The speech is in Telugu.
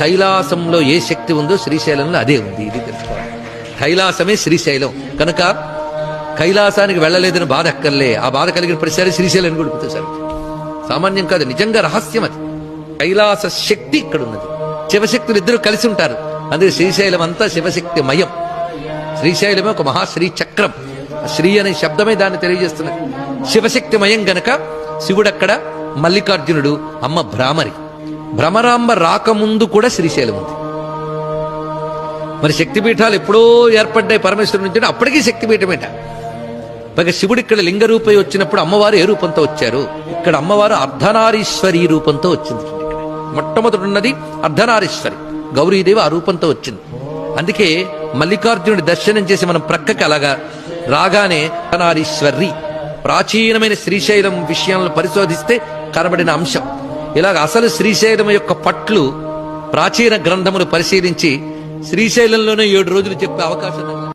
కైలాసంలో ఏ శక్తి ఉందో శ్రీశైలంలో అదే ఉంది ఇది తెలుసుకోవాలి. కైలాసమే శ్రీశైలం. కనుక కైలాసానికి వెళ్ళలేదని బాధ అక్కర్లే. ఆ బాధ కలిగిన ప్రతిసారి శ్రీశైలం గుడిపుతారు సామాన్యం కాదు నిజంగా రహస్యం అది. కైలాస శక్తి ఇక్కడ ఉన్నది శివశక్తులు ఇద్దరు కలిసి ఉంటారు. అందుకే శ్రీశైలం అంతా శివశక్తి మయం శ్రీశైలమే ఒక మహాశ్రీ చక్రం. శ్రీ అనే శబ్దమే దాన్ని తెలియజేస్తున్నది. శివశక్తి మయం గనక శివుడక్కడ మల్లికార్జునుడు అమ్మ భ్రామరి. భ్రమరాంబ రాకముందు కూడా శ్రీశైలం ఉంది. మరి శక్తిపీఠాలు ఎప్పుడో ఏర్పడ్డాయి పరమేశ్వరుడు నుంచి అప్పటికీ శక్తిపీఠమేట. పైగా శివుడు ఇక్కడ లింగ రూపై వచ్చినప్పుడు అమ్మవారు ఏ రూపంతో వచ్చారు? ఇక్కడ అమ్మవారు అర్ధనారీశ్వరి రూపంతో వచ్చింది. ఇక్కడ. మొట్టమొదటి ఉన్నది అర్ధనారీశ్వరి. గౌరీదేవి ఆ రూపంతో వచ్చింది. అందుకే మల్లికార్జునుడి దర్శనం చేసి మనం ప్రక్కకి అలాగా రాగానే అర్ధనారీశ్వరి ప్రాచీనమైన శ్రీశైలం విషయాలను పరిశోధిస్తే కనబడిన అంశం. ఇలాగ అసలు శ్రీశైలం యొక్క పట్లు ప్రాచీన గ్రంథమును పరిశీలించి శ్రీశైలంలోనే ఏడు రోజులు చెప్పే అవకాశం ఉంది.